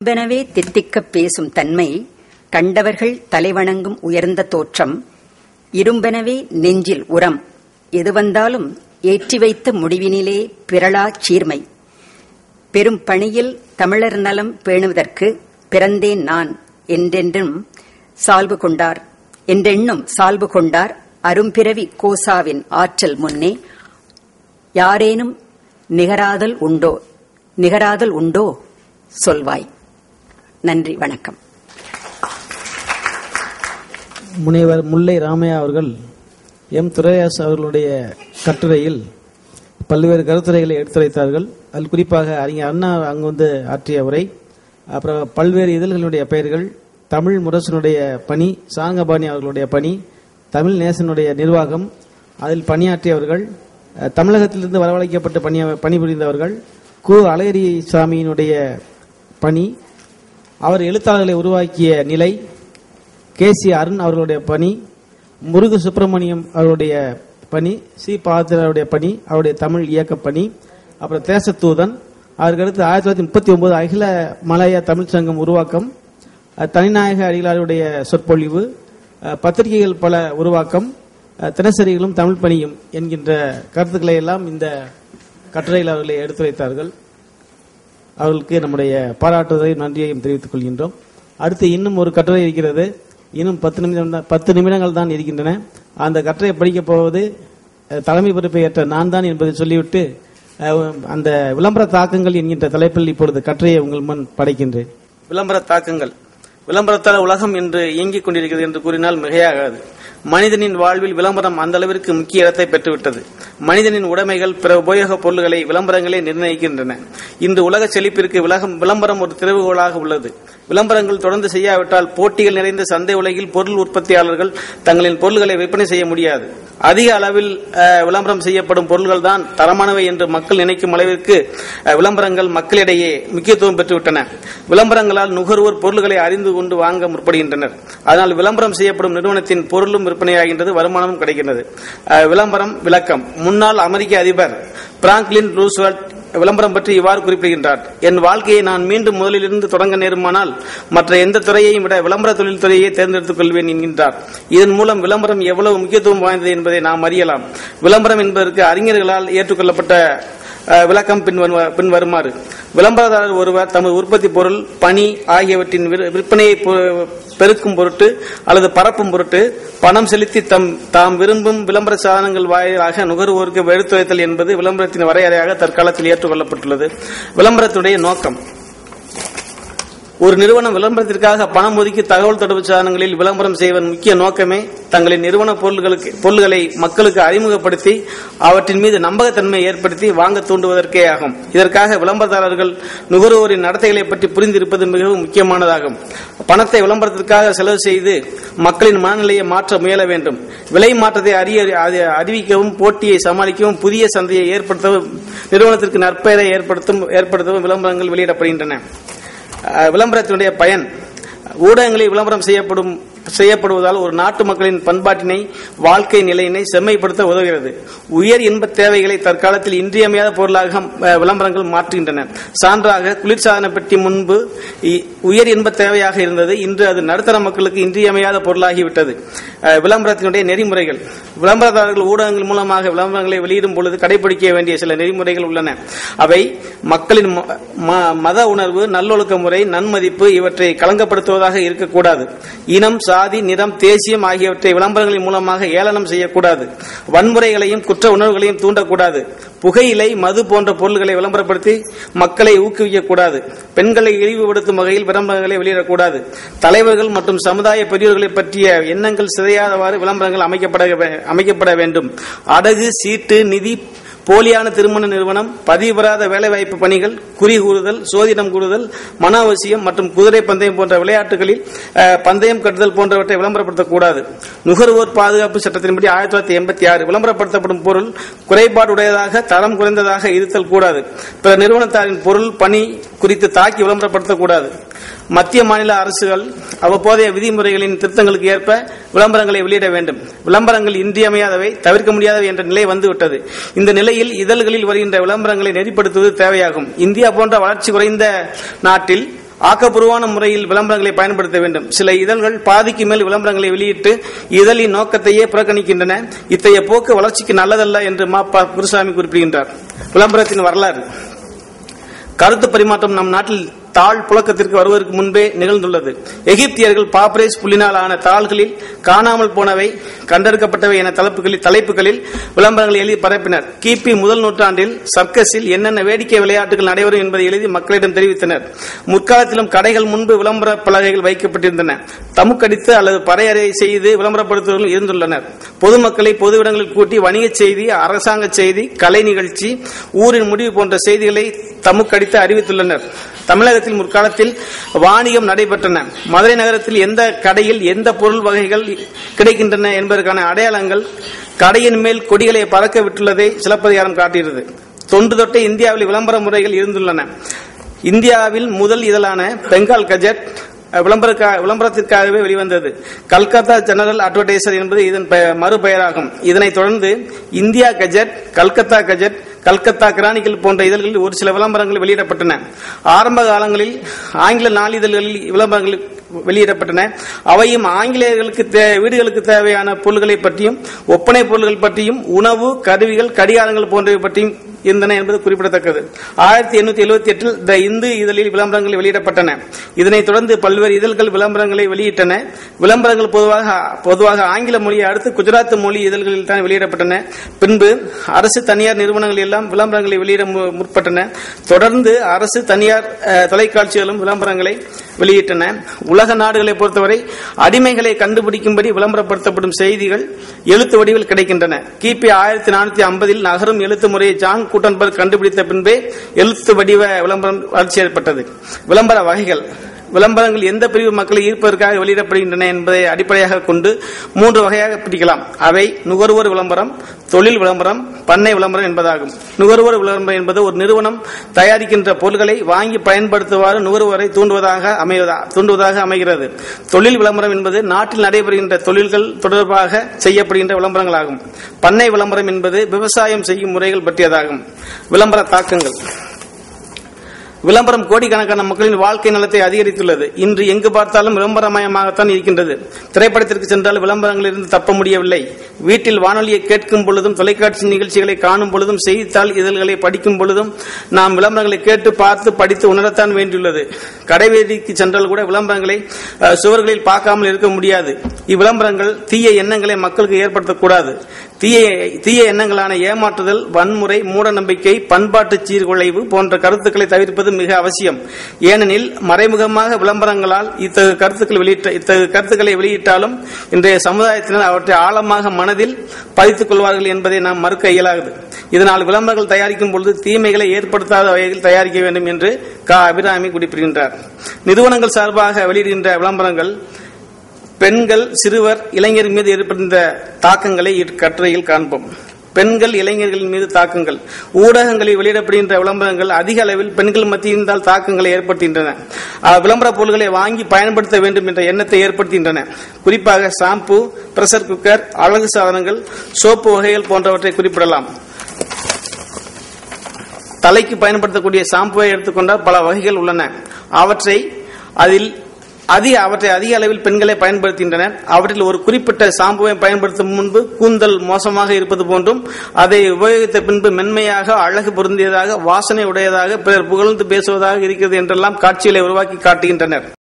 என்பனவே தித்திக்கப் பேசும் தன்மை கண்டவர்கள் தலைவணங்கும் உயர்ந்த தோற்றம் இரும்பெனவே நெஞ்சில் உரம் எது வந்தாலும் ஏற்றி வைத்த முடிவினிலே பிறளா சீர்மை. பெரும் பணியில் தமிழர் நலம் பேணுவதற்கு பிறந்தேன் நான் என்றென்றும் சால்பு கொண்டார் என்றென்னும் சால்பு கொண்டார் அரும்பிறவி கோசாவின் ஆற்றல் முன்னே. யாரேனும் நிகராதல் உண்டோ நிகராதல் உண்டோ சொல்வாய். நன்றி வணக்கம். முனைவர் முல்லை ராமையா அவர்கள் எம். துரையாஸ் அவர்களுடைய கட்டுரையில் பல்வேறு கருத்துரைகளை எடுத்துரைத்தார்கள். அதில் குறிப்பாக அறிஞர் அண்ணா அங்கு வந்து ஆற்றிய உரை அப்புறம் பல்வேறு இதழ்களுடைய பெயர்கள் தமிழ் முரசனுடைய பணி சாங்கபாணி அவர்களுடைய பணி தமிழ் நேசனுடைய நிர்வாகம் அதில் பணியாற்றியவர்கள் தமிழகத்திலிருந்து வரவழைக்கப்பட்டு பணி பணிபுரிந்தவர்கள் கு. அழகிரி சாமியினுடைய பணி அவர் எழுத்தாளர்களை உருவாக்கிய நிலை கே சி அருண் அவர்களுடைய பணி முருகு சுப்பிரமணியம் அவருடைய பணி சி பாத்திரருடைய பணி அவருடைய தமிழ் இயக்க பணி அப்புறம் தேசத்தூதன். அதற்கடுத்து ஆயிரத்தி தொள்ளாயிரத்தி முப்பத்தி ஒன்பது அகில மலைய தமிழ்ச் சங்கம் உருவாக்கம் தனிநாயக அடிகளாருடைய சொற்பொழிவு பத்திரிகைகள் பல உருவாக்கம் தினசரிகளும் தமிழ் பணியும் என்கின்ற கருத்துக்களை எல்லாம் இந்த கட்டுரையில் அவர்களை எடுத்துரைத்தார்கள். அவர்களுக்கு நம்முடைய பாராட்டுவதையும் நன்றியையும் தெரிவித்துக் கொள்கின்றோம். அடுத்து இன்னும் ஒரு கட்டுரை இருக்கிறது. இன்னும் பத்து நிமிடம் தான் பத்து நிமிடங்கள் தான் இருக்கின்றன. அந்த கட்டுரையை படிக்கப் போவது தலைமை பொறுப்பை ஏற்ற நான் தான் என்பதை சொல்லிவிட்டு அந்த விளம்பர தாக்கங்கள் என்கின்ற தலைப்பில் இப்பொழுது கட்டுரையை உங்கள் முன் படைக்கின்றேன். விளம்பர தாக்கங்கள். விளம்பரத்தால் உலகம் என்று இயங்கிக் கொண்டிருக்கிறது என்று கூறினால் மிகையாகாது. மனிதனின் வாழ்வில் விளம்பரம் அந்த அளவிற்கு முக்கிய இடத்தை பெற்றுவிட்டது. மனிதனின் உடைமைகள் பிற உபயோகப் பொருள்களை விளம்பரங்களே நிர்ணயிக்கின்றன. இன்று உலக செழிப்பிற்கு விளம்பரம் ஒரு திறவுகோலாக உள்ளது. விளம்பரங்கள் தொடர்ந்து செய்யாவிட்டால் போட்டிகள் நிறைந்த சந்தை உலகில் பொருள் உற்பத்தியாளர்கள் தங்களின் பொருள்களை விற்பனை செய்ய முடியாது. அதிக அளவில் விளம்பரம் செய்யப்படும் பொருள்கள் தான் தரமானவை என்று மக்கள் நினைக்கும் அளவிற்கு விளம்பரங்கள் மக்களிடையே முக்கியத்துவம் பெற்றுவிட்டன. விளம்பரங்களால் நுகர்வோர் பொருள்களை அறிந்து கொண்டு வாங்க முற்படுகின்றனர். அதனால் விளம்பரம் செய்யப்படும் நிறுவனத்தின் பொருளும் விற்பனையாகின்றது வருமானமும் கிடைக்கின்றது. விளம்பரம் விளக்கம். முன்னாள் அமெரிக்க அதிபர் பிராங்க்லின் ரூஸ்வெல்ட் விளம்பரம் பற்றி இவ்வாறு குறிப்பிடுகின்றார். என் வாழ்க்கையை நான் மீண்டும் முதலிலிருந்து தொடங்க நேருமானால் மற்ற எந்த துறையையும் விட விளம்பர தொழில் துறையை தேர்ந்தெடுத்துக் கொள்வேன் என்கின்றார். இதன் மூலம் விளம்பரம் எவ்வளவு முக்கியத்துவம் வாய்ந்தது என்பதை நாம் அறியலாம். விளம்பரம் என்பதற்கு அறிஞர்களால் ஏற்றுக்கொள்ளப்பட்ட விளக்கம் பின்வரு- பின்வருமாறு விளம்பரதாரர் ஒருவர் தமது உற்பத்தி பொருள் பணி ஆகியவற்றின் விற்பனையை பொ- பெருக்கும் பொருட்டு அல்லது பரப்பும் பொருட்டு பணம் செலுத்தி தம் தாம் விரும்பும் விளம்பர சாதனங்கள் வாயிலாக நுகர்வோருக்கு எடுத்துரைத்தல் என்பது விளம்பரத்தின் வரையறையாக தற்காலத்தில் ஏற்றுக்கொள்ளப்பட்டுள்ளது. விளம்பரத்துடைய நோக்கம். ஒரு நிறுவனம் விளம்பரத்திற்காக பணம் ஒதுக்கி தகவல் தொடர்பு சாதனங்களில் விளம்பரம் செய்வதன் முக்கிய நோக்கமே தங்களின் நிறுவன பொருள்களுக்கு பொருள்களை மக்களுக்கு அறிமுகப்படுத்தி அவற்றின் மீது நம்பகத்தன்மையை ஏற்படுத்தி வாங்க தூண்டுவதற்கே ஆகும். இதற்காக விளம்பரதாரர்கள் நுகர்வோரின் நடத்தைகளை பற்றி புரிந்திருப்பது மிகவும் முக்கியமானதாகும். பணத்தை விளம்பரத்திற்காக செலவு செய்து மக்களின் மனநிலையை மாற்ற முயல வேண்டும். விலை மாற்றத்தை அறிய அறிவிக்கவும் போட்டியை சமாளிக்கவும் புதிய சந்தையை ஏற்படுத்தவும் நிறுவனத்திற்கு நற்பெயரை ஏற்படுத்தும் ஏற்படுத்தவும் விளம்பரங்கள் வெளியிடப்படுகின்றன. விளம்பரத்தினுடைய பயன் ஊடகங்களில் விளம்பரம் செய்யப்படும் செய்யப்படுவதால் ஒரு நாட்டு மக்களின் பண்பாட்டினை வாழ்க்கை நிலையினை செம்மைப்படுத்த உதவுகிறது. உயர் இன்ப தேவைகளை தற்காலத்தில் இன்றியமையாத பொருளாக விளம்பரங்கள் மாற்றுகின்றன. சான்றாக குளிர்சாதன பெட்டி முன்பு உயர் இன்ப தேவையாக இருந்தது. இன்று அது நடுத்தர மக்களுக்கு இன்றியமையாத பொருளாகிவிட்டது. விளம்பரத்தினுடைய நெறிமுறைகள். விளம்பரதாரர்கள் ஊடகங்கள் மூலமாக விளம்பரங்களை வெளியிடும் பொழுது கடைபிடிக்க வேண்டிய சில நெறிமுறைகள் உள்ளன. அவை மக்களின் ம- ம- மத உணர்வு நல்லொழுக்க முறை நன்மதிப்பு இவற்றை களங்கப்படுத்துவதாக இருக்கக்கூடாது. இனம் சாதி நிறம் தேசியம் ஆகியவற்றை விளம்பரங்களின் மூலமாக ஏளனம் செய்யக்கூடாது. வன்முறைகளையும் குற்ற உணர்வுகளையும் தூண்டக்கூடாது. புகையிலை மது போன்ற பொருள்களை விளம்பரப்படுத்தி மக்களை ஊக்குவிக்கக்கூடாது. பெண்களை இழிவுபடுத்தும் வகையில் விளம்பரங்களை வெளியிடக்கூடாது. தலைவர்கள் மற்றும் சமுதாய பெரியோர்களை பற்றிய எண்ணங்கள் சிதையாதவாறு விளம்பரங்கள் அமைக்கப்பட அமைக்கப்பட வேண்டும். அடகு சீட்டு நிதி போலியான திருமண நிறுவனம் பதிவுபெறாத வேலைவாய்ப்பு பணிகள் குறி கூறுதல் சோதிடம் கூறுதல் மன அவசியம் மற்றும் குதிரை பந்தயம் போன்ற விளையாட்டுகளில் பந்தயம் கட்டுதல் போன்றவற்றை விளம்பரப்படுத்தக்கூடாது. நுகர்வோர் பாதுகாப்பு சட்டத்தின்படி ஆயிரத்தி தொள்ளாயிரத்தி எண்பத்தி ஆறு விளம்பரப்படுத்தப்படும் பொருள் குறைபாடுடையதாக தரம் குறைந்ததாக இருத்தல் கூடாது. பிற நிறுவனத்தாரின் பொருள் பணி குறித்து தாக்கி விளம்பரப்படுத்தக்கூடாது. மத்திய மாநில அரசுகள் அவ்வப்போதைய விதிமுறைகளின் திருத்தங்களுக்கு ஏற்ப விளம்பரங்களை வெளியிட வேண்டும். விளம்பரங்கள் இன்றியமையாதவை தவிர்க்க முடியாதவை என்ற நிலை வந்துவிட்டது. இந்த நிலையில் இதழ்களில் வருகின்ற விளம்பரங்களை நெறிப்படுத்துவது தேவையாகும். இந்தியா போன்ற வளர்ச்சி குறைந்த நாட்டில் ஆக்கப்பூர்வமான முறையில் விளம்பரங்களை பயன்படுத்த வேண்டும். சில இதழ்கள் பாதிக்கு மேல் விளம்பரங்களை வெளியிட்டு இதழின் நோக்கத்தையே புறக்கணிக்கின்றன. இத்தகைய போக்கு வளர்ச்சிக்கு நல்லதல்ல என்று மா குருசாமி குறிப்பிடுகின்றார். விளம்பரத்தின் வரலாறு. கருத்து பரிமாற்றம் நம் நாட்டில் தாழ் புழக்கத்திற்கு வருவதற்கு முன்பே நிகழ்ந்துள்ளது. எகிப்தியர்கள் பாப்ரேஸ் புள்ளினால் ஆன தாள்களில் காணாமல் போனவை கண்டெடுக்கப்பட்டவை என தலைப்புகளில் தலைப்புகளில் விளம்பரங்களை எழுதி பரப்பினர். கிபி முதல் நூற்றாண்டில் சர்க்கஸில் என்னென்ன வேடிக்கை விளையாட்டுகள் நடைபெறும் என்பதை எழுதி மக்களிடம் தெரிவித்தனர். முற்காலத்திலும் கடைகள் முன்பு விளம்பர பலகைகள் வைக்கப்பட்டிருந்தன. தமுக்கடித்து அல்லது பறையறை செய்து விளம்பரப்படுத்துவர்கள் இருந்துள்ளனர். பொதுமக்களை பொது இடங்களில் கூட்டி வணிகச் செய்தி அரசாங்க செய்தி கலை நிகழ்ச்சி ஊரின் முடிவு போன்ற செய்திகளை தமுக்கடித்து அறிவித்துள்ளனர். தமிழகத்தில் முற்காலத்தில் வாணிகம் நடைபெற்றன. மதுரை நகரத்தில் எந்த கடையில் எந்த பொருள் வகைகள் கிடைக்கின்றன என்பதற்கான அடையாளங்கள் கடையின் மேல் கொடிகளை பறக்க விட்டுள்ளதை சிலப்பதிகாரம் காட்டுகிறது தொன்று தொட்டு இந்தியாவில் விளம்பர முறைகள் இருந்துள்ளன. இந்தியாவில் முதல் இதழான பெங்கால் கஜெட் விளம்பரக்காக விளம்பரத்திற்காகவே வெளிவந்தது. கல்கத்தா ஜெனரல் அட்வர்டைசர் என்பது இதன் மறுபெயராகும். இதனைத் தொடர்ந்து India gazette Calcutta gazette Calcutta chronicle போன்ற இதழ்களில் ஒரு சில விளம்பரங்கள் வெளியிடப்பட்டன. ஆரம்ப காலங்களில் ஆங்கில நாளிதழ்களில் விளம்பரங்கள் வெளியிடப்பட்டன. அவையும் ஆங்கிலேயர்களுக்கு வீடுகளுக்கு தேவையான பொருள்களை பற்றியும் ஒப்பனை பொருள்கள் பற்றியும் உணவு கருவிகள் கடிகாரங்கள் போன்றவை பற்றியும் இருந்தன என்பது குறிப்பிடத்தக்கது. ஆயிரத்தி எண்ணூத்தி எழுபத்தி எட்டில் த இந்து இதழில் விளம்பரங்கள் வெளியிடப்பட்டன. இதனைத் தொடர்ந்து பல்வேறு இதழ்கள் விளம்பரங்களை வெளியிட்டன. விளம்பரங்கள் பொதுவாக பொதுவாக ஆங்கில மொழியை அடுத்து குஜராத் மொழி இதழ்களில் தான் வெளியிடப்பட்டன. பின்பு அரசு தனியார் நிறுவனங்கள் எல்லாம் விளம்பரங்களை வெளியிட மு- முற்பட்டன. தொடர்ந்து அரசு தனியார் தொலைக்காட்சிகளும் விளம்பரங்களை வெளியிட்டன. உலக நாடுகளை பொறுத்தவரை அடிமைகளை கண்டுபிடிக்கும்படி விளம்பரப்படுத்தப்படும் செய்திகள் எழுத்து வடிவில் கிடைக்கின்றன. கிபி ஆயிரத்தி நானூத்தி ஐம்பதில் நகரும் எழுத்து முறையை ஜான் கூட்டன்பர்க் கண்டுபிடித்த பின்பே எழுத்து வடிவ விளம்பரம் வளர்ச்சி ஏற்பட்டது. விளம்பர வகைகள். விளம்பரங்கள் எந்த பிரிவு மக்களை ஈர்ப்பதற்காக வெளியிடப்படுகின்றன என்பதை அடிப்படையாக கொண்டு மூன்று வகையாக பிரிக்கலாம். அவை நுகர்வோர் விளம்பரம் தொழில் விளம்பரம் பண்ணை விளம்பரம் என்பதாகும். நுகர்வோர் விளம்பரம் என்பது ஒரு நிறுவனம் தயாரிக்கின்ற பொருட்களை வாங்கி பயன்படுத்துவாறு நுகர்வோரை தூண்டுவதாக அமைவதா தூண்டுவதாக அமைகிறது. தொழில் விளம்பரம் என்பது நாட்டில் நடைபெறுகின்ற தொழில்கள் தொடர்பாக செய்யப்படுகின்ற விளம்பரங்களாகும். பண்ணை விளம்பரம் என்பது விவசாயம் செய்யும் முறைகள் பற்றியதாகும். விளம்பர தாக்கங்கள். விளம்பரம் கோடிக்கணக்கான மக்களின் வாழ்க்கை நலத்தை அதிகரித்துள்ளது. இன்று எங்கு பார்த்தாலும் விளம்பரமயமாகத்தான் இருக்கின்றது. திரைப்படத்திற்கு சென்றால் விளம்பரங்களிலிருந்து தப்ப முடியவில்லை. வீட்டில் வானொலியை கேட்கும் பொழுதும் தொலைக்காட்சி நிகழ்ச்சிகளை காணும் பொழுதும் செய்தித்தாள் இதழ்களை படிக்கும் பொழுதும் நாம் விளம்பரங்களை கேட்டு பார்த்து படித்து உணரத்தான் வேண்டியுள்ளது. கடைவீதிக்கு சென்றால் கூட விளம்பரங்களை சுவர்களில் பார்க்காமல் இருக்க முடியாது. இவ்விளம்பரங்கள் தீய எண்ணங்களை மக்களுக்கு ஏற்படுத்தக்கூடாது. தீய தீய எண்ணங்களான ஏமாற்றுதல் வன்முறை மூட நம்பிக்கை பண்பாட்டு சீர்குலைவு போன்ற கருத்துக்களை தவிர்ப்பது மிக அவசியம். ஏனெனில் மறைமுகமாக விளம்பரங்களால் இத்தகு கருத்துக்கள் வெளியிட்ட இத்தகு கருத்துக்களை வெளியிட்டாலும் இன்றைய சமுதாயத்தினர் அவற்றை ஆழமாக மனதில் பதித்துக் கொள்வார்கள் என்பதை நாம் மறுக்க இயலாது. இதனால் விளம்பரங்கள் தயாரிக்கும் பொழுது தீமைகளை ஏற்படுத்தாத வகையில் தயாரிக்க வேண்டும் என்று க. அபிராமி குறிப்பிடுகின்றார். நிறுவனங்கள் சார்பாக வெளியிடுகின்ற விளம்பரங்கள் பெண்கள் சிறுவர் இளைஞர் மீது ஏற்படுகின்ற தாக்கங்களை இக்கட்டுரையில் காண்போம். பெண்கள் இளைஞர்களின் மீது தாக்கங்கள். ஊடகங்களில் வெளியிடப்படுகின்ற விளம்பரங்கள் அதிக அளவில் பெண்கள் மத்தியிருந்தால் தாக்கங்களை ஏற்படுத்துகின்றன. விளம்பர பொருட்களை வாங்கி பயன்படுத்த வேண்டும் என்ற எண்ணத்தை ஏற்படுத்துகின்றன. குறிப்பாக ஷாம்பு பிரஷர் குக்கர் அழகு சாதனங்கள் சோப்பு வகைகள் போன்றவற்றை குறிப்பிடலாம். தலைக்கு பயன்படுத்தக்கூடிய ஷாம்புவை எடுத்துக்கொண்டால் பல வகைகள் உள்ளன. அவற்றை அதில் அதிக அவற்றை அதிக அளவில் பெண்களை பயன்படுத்துகின்றனர். அவற்றில் ஒரு குறிப்பிட்ட சாம்புவை பயன்படுத்தும் முன்பு கூந்தல் மோசமாக இருப்பது போன்றும் அதை உபயோகித்த பின்பு மென்மையாக அழகு பொருந்தியதாக வாசனை உடையதாக பிறர் புகழ்ந்து பேசுவதாக இருக்கிறது என்றெல்லாம் காட்சிகளை உருவாக்கி காட்டுகின்றனர்.